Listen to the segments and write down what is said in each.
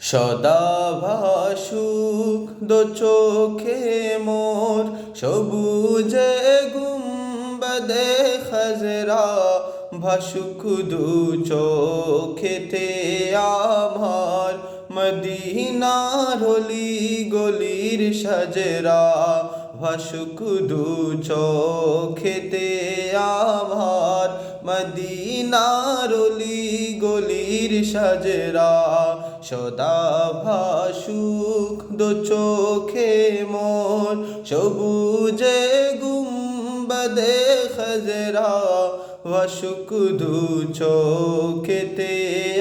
সদা ভাসুক দো চোখে মোর সবুজে গুম্বদে খজরা ভাসুক দু চোখেতে আমার মদিনার হলি গলির সাজরা, ভাসুক দু চোখেতে আমার মদিনার অলি গলির সাজেরা, সদা ভাসুক দো চোখে মোর সবুজে গুম্বদে খজরা, ভাসুক দু চোখেতে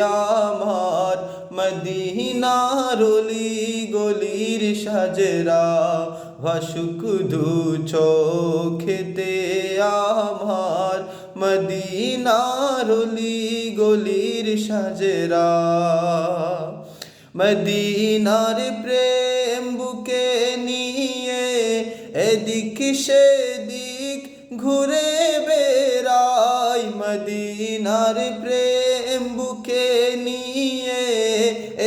আমার মদিনার অলি গলির সাজরা, ভাসুক দু চোখেতে আমার মদিনার গলির সাজরা। মদিনার প্রেম বুকে নিয়ে এদিক সেদিক ঘুরে বেড়াই। মদিনার প্রেম বুকে নিয়ে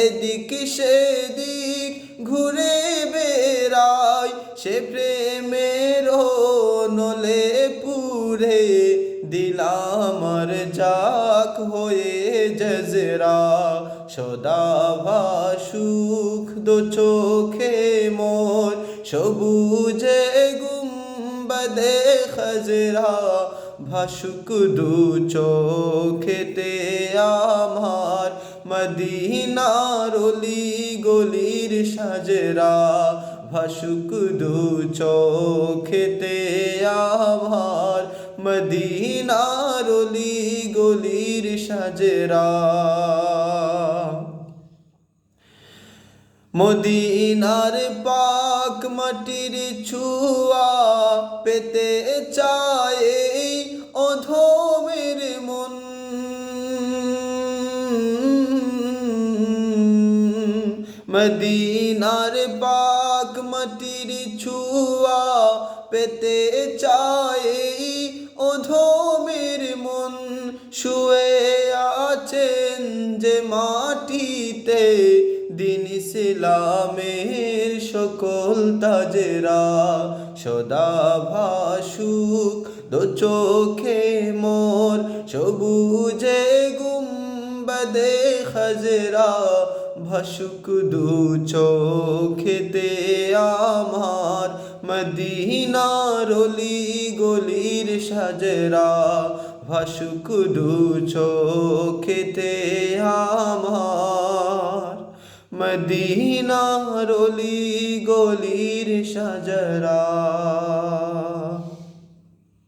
এদিক সেদিক ঘুরে বেড়াই। সে প্রেমের নলে পুরে দিলামর যাক হয়ে জজরা, সদা ভাসুক দো চোখে মোর, সবুজে গুম্বদে খজরা ভাসুক দু চোখেতে আমার, মদিনার অলি গলির সাজরা ভাসুক দু চোখেতে আমার। মদিনার অলি গলির সাজরা। মদিনার পাক মাটির ছুয়া পেতে চায় অধমের মন। মদিনার পাক মাটির ছুয়া পেতে চায় আছেন যে মাটিতে দিন ইসলামের সকল তাজেরা সদা ভাসুক, দো চোখে মোর সবুজে গুম্বদে খজরা ভাসুক দু চোখেতে আমার মদিনার অলি গলির সাজরা ভাসুক দু চোখেতে আমার মদিনার গলির সাজরা।